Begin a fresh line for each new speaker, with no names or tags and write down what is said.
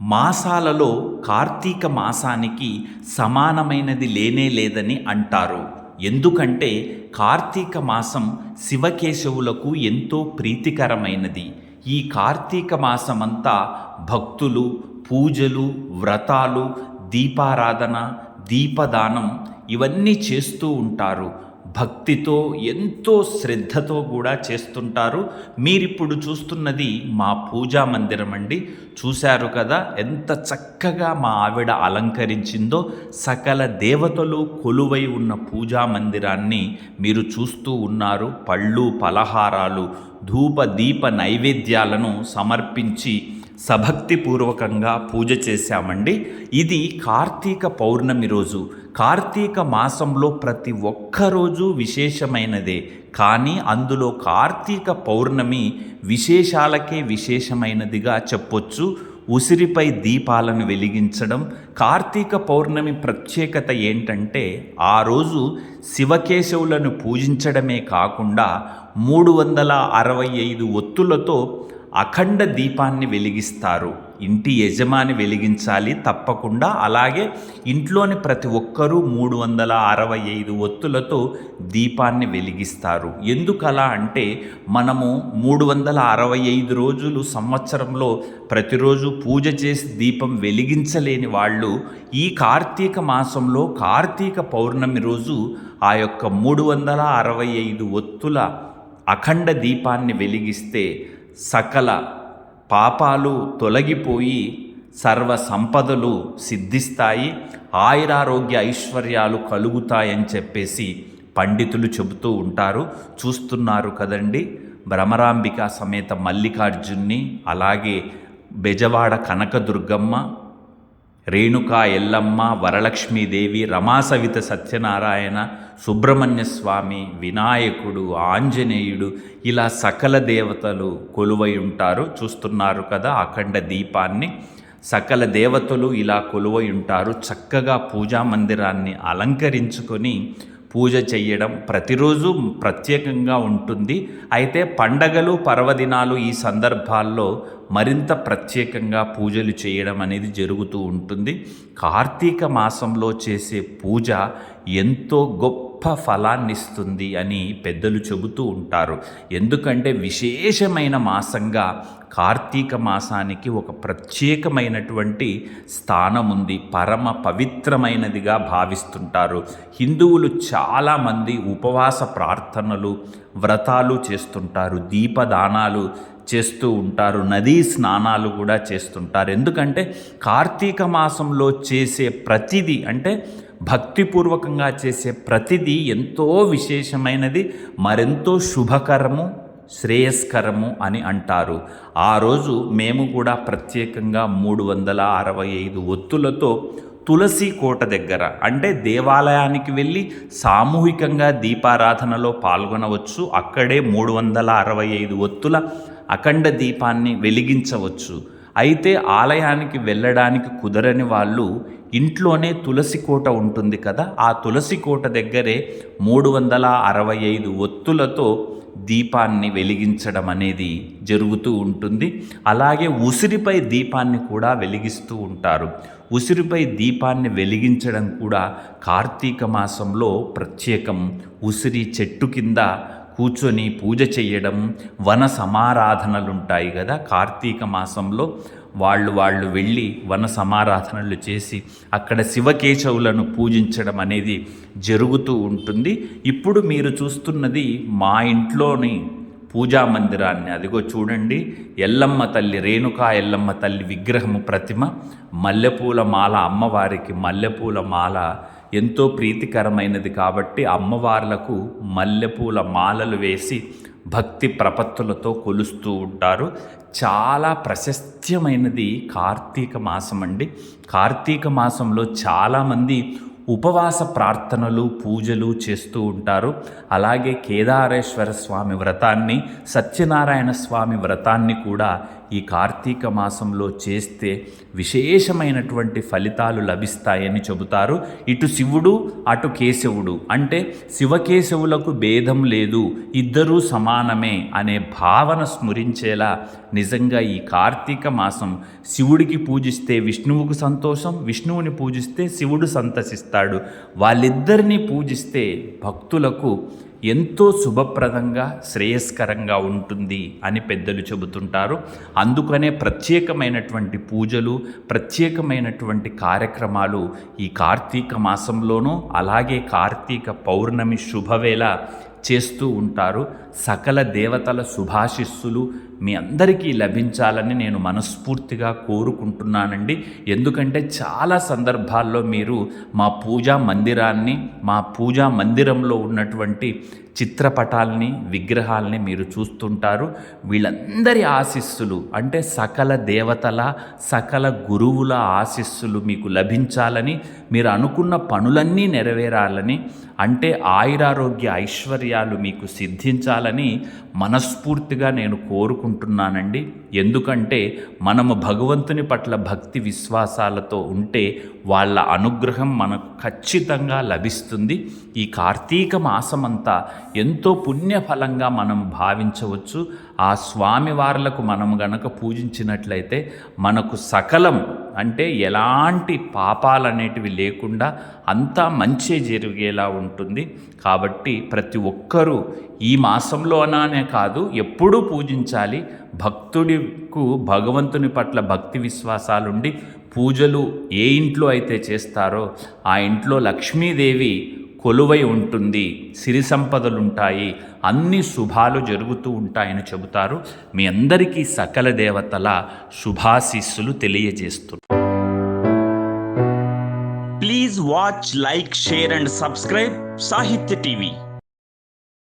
మాసాలలో కార్తీక మాసానికి సమానమైనది లేనే లేదని అంటారు. ఎందుకంటే కార్తీక మాసం శివకేశవులకు ఎంతో ప్రీతికరమైనది. ఈ కార్తీక మాసమంతా భక్తులు పూజలు వ్రతాలు దీపారాధన దీపదానం ఇవన్నీ చేస్తూ ఉంటారు. భక్తితో ఎంతో శ్రద్ధతో కూడా చేస్తుంటారు. మీరిప్పుడు చూస్తున్నది మా పూజా మందిరం అండి. చూశారు కదా ఎంత చక్కగా మా ఆవిడ అలంకరించిందో సకల దేవతలు కొలువై ఉన్న పూజా మందిరాన్ని మీరు చూస్తూ ఉన్నారు. పళ్ళు పలహారాలు ధూప దీప నైవేద్యాలను సమర్పించి సభక్తిపూర్వకంగా పూజ చేశామండి. ఇది కార్తీక పౌర్ణమి రోజు. కార్తీక మాసంలో ప్రతి ఒక్కరోజు విశేషమైనదే. కానీ అందులో కార్తీక పౌర్ణమి విశేషాలకే విశేషమైనదిగా చెప్పొచ్చు. ఉసిరిపై దీపాలను వెలిగించడం కార్తీక పౌర్ణమి ప్రత్యేకత ఏంటంటే ఆ రోజు శివకేశవులను పూజించడమే కాకుండా మూడు వందల అరవై ఐదు ఒత్తులతో అఖండ దీపాన్ని వెలిగిస్తారు. ఇంటి యజమాని వెలిగించాలి తప్పకుండా. అలాగే ఇంట్లోని ప్రతి ఒక్కరూ మూడు వందల అరవై ఐదు ఒత్తులతో దీపాన్ని వెలిగిస్తారు. ఎందుకలా అంటే మనము మూడు వందల అరవై ఐదు రోజులు సంవత్సరంలో ప్రతిరోజు పూజ చేసి దీపం వెలిగించలేని వాళ్ళు ఈ కార్తీక మాసంలో కార్తీక పౌర్ణమి రోజు ఆ యొక్క మూడు వందల అరవై ఐదు ఒత్తుల అఖండ దీపాన్ని వెలిగిస్తే సకల పాపాలు తొలగిపోయి సర్వ సంపదలు సిద్ధిస్తాయి ఆయురారోగ్య ఐశ్వర్యాలు కలుగుతాయని చెప్పేసి పండితులు చెబుతూ ఉంటారు. చూస్తున్నారు కదండి భ్రమరాంబిక సమేత మల్లికార్జున్ని అలాగే బెజవాడ కనకదుర్గమ్మ రేణుకా ఎల్లమ్మ వరలక్ష్మీదేవి రమాసవిత సత్యనారాయణ సుబ్రహ్మణ్య స్వామి వినాయకుడు ఆంజనేయుడు ఇలా సకల దేవతలు కొలువై ఉంటారు. చూస్తున్నారు కదా అఖండ దీపాన్ని. సకల దేవతలు ఇలా కొలువై ఉంటారు. చక్కగా పూజా మందిరాన్ని అలంకరించుకొని పూజ చేయడం ప్రతిరోజు ప్రత్యేకంగా ఉంటుంది. అయితే పండగలు పర్వదినాలు ఈ సందర్భాల్లో మరింత ప్రత్యేకంగా పూజలు చేయడం అనేది జరుగుతూ ఉంటుంది. కార్తీక మాసంలో చేసే పూజ ఎంతో గొప్ప ఫలాన్నిస్తుంది అని పెద్దలు చెబుతూ ఉంటారు. ఎందుకంటే విశేషమైన మాసంగా కార్తీక మాసానికి ఒక ప్రత్యేకమైనటువంటి స్థానం ఉంది. పరమ పవిత్రమైనదిగా భావిస్తుంటారు. హిందువులు చాలామంది ఉపవాస ప్రార్థనలు వ్రతాలు చేస్తుంటారు. దీపదానాలు చేస్తూ ఉంటారు. నదీ స్నానాలు కూడా చేస్తుంటారు. ఎందుకంటే కార్తీక మాసంలో చేసే ప్రతిదీ అంటే భక్తిపూర్వకంగా చేసే ప్రతిదీ ఎంతో విశేషమైనది మరెంతో శుభకరము శ్రేయస్కరము అని అంటారు. ఆ రోజు మేము కూడా ప్రత్యేకంగా మూడు వందల అరవై ఐదు ఒత్తులతో తులసి కోట దగ్గర అంటే దేవాలయానికి వెళ్ళి సామూహికంగా దీపారాధనలో పాల్గొనవచ్చు. అక్కడే మూడు వందల అరవై ఐదు ఒత్తుల అఖండ దీపాన్ని వెలిగించవచ్చు. అయితే ఆలయానికి వెళ్ళడానికి కుదరని వాళ్ళు ఇంట్లోనే తులసి కోట ఉంటుంది కదా ఆ తులసి కోట దగ్గరే మూడు వందల అరవై ఐదు ఒత్తులతో దీపాన్ని వెలిగించడం అనేది జరుగుతూ ఉంటుంది. అలాగే ఉసిరిపై దీపాన్ని కూడా వెలిగిస్తూ ఉంటారు. ఉసిరిపై దీపాన్ని వెలిగించడం కూడా కార్తీక మాసంలో ప్రత్యేకం. ఉసిరి చెట్టు కింద కూర్చొని పూజ చేయడం వన సమారాధనలుంటాయి కదా కార్తీక మాసంలో వాళ్ళు వాళ్ళు వెళ్ళి వన సమారాధనలు చేసి అక్కడ శివకేశవులను పూజించడం అనేది జరుగుతూ ఉంటుంది. ఇప్పుడు మీరు చూస్తున్నది మా ఇంట్లోని పూజా మందిరాన్ని. అదిగో చూడండి. ఎల్లమ్మ తల్లి రేణుకా ఎల్లమ్మ తల్లి విగ్రహము ప్రతిమ. మల్లెపూల మాల అమ్మవారికి మల్లెపూల మాల ఎంతో ప్రీతికరమైనది కాబట్టి అమ్మవార్లకు మల్లెపూల మాలలు వేసి భక్తి ప్రపత్తులతో కొలుస్తూ ఉంటారు. చాలా ప్రశస్త్యమైనది కార్తీక మాసం అండి. కార్తీక మాసంలో చాలామంది ఉపవాస ప్రార్థనలు పూజలు చేస్తూ ఉంటారు. అలాగే కేదారేశ్వర స్వామి వ్రతాన్ని సత్యనారాయణ స్వామి వ్రతాన్ని కూడా ఈ కార్తీక మాసంలో చేస్తే విశేషమైనటువంటి ఫలితాలు లభిస్తాయని చెబుతారు. ఇటు శివుడు అటు కేశవుడు. అంటే శివకేశవులకు భేదం లేదు. ఇద్దరూ సమానమే అనే భావన స్మరించేలా నిజంగా ఈ కార్తీక మాసం శివుడికి పూజిస్తే విష్ణువుకు సంతోషం విష్ణువుని పూజిస్తే శివుడు సంతసిస్తాడు. వాళ్ళిద్దరినీ పూజిస్తే భక్తులకు ఎంతో శుభప్రదంగా శ్రేయస్కరంగా ఉంటుంది అని పెద్దలు చెబుతుంటారు. అందుకనే ప్రత్యేకమైనటువంటి పూజలు ప్రత్యేకమైనటువంటి కార్యక్రమాలు ఈ కార్తీక మాసంలోనూ అలాగే కార్తీక పౌర్ణమి శుభవేళ చేస్తూ ఉంటారు. సకల దేవతల శుభాశిస్సులు మీ అందరికీ లభించాలని నేను మనస్ఫూర్తిగా కోరుకుంటున్నానండి. ఎందుకంటే చాలా సందర్భాల్లో మీరు మా పూజా మందిరాన్ని మా పూజా మందిరంలో ఉన్నటువంటి చిత్రపటాల్ని విగ్రహాల్ని మీరు చూస్తుంటారు. వీళ్ళందరి ఆశీస్సులు అంటే సకల దేవతల సకల గురువుల ఆశీస్సులు మీకు లభించాలని మీరు అనుకున్న పనులన్నీ నెరవేరాలని అంటే ఆయురారోగ్య ఐశ్వర్యాలు మీకు సిద్ధించాలని మనస్ఫూర్తిగా నేను కోరుకుంటున్నానండి. ఎందుకంటే మనము భగవంతుని పట్ల భక్తి విశ్వాసాలతో ఉంటే వాళ్ళ అనుగ్రహం మనకు ఖచ్చితంగా లభిస్తుంది. ఈ కార్తీక మాసమంతా ఎంతో పుణ్యఫలంగా మనం భావించవచ్చు. ఆ స్వామివార్లకు మనం గనక పూజించినట్లయితే మనకు సకలం అంటే ఎలాంటి పాపాలు అనేటివి లేకుండా అంతా మంచి జరిగేలా ఉంటుంది. కాబట్టి ప్రతి ఒక్కరూ ఈ మాసంలోనే కాదు ఎప్పుడూ పూజించాలి. భక్తుడికు భగవంతుని పట్ల భక్తి విశ్వాసాలుండి పూజలు ఏ ఇంట్లో అయితే చేస్తారో ఆ ఇంట్లో లక్ష్మీదేవి కొలువై ఉంటుంది సిరి సంపదలుంటాయి అన్ని శుభాలు జరుగుతూ ఉంటాయని చెబుతారు. మీ అందరికీ సకల దేవతల శుభాశీస్సులు తెలియజేస్తున్నారు
please watch like share and subscribe Sahitya TV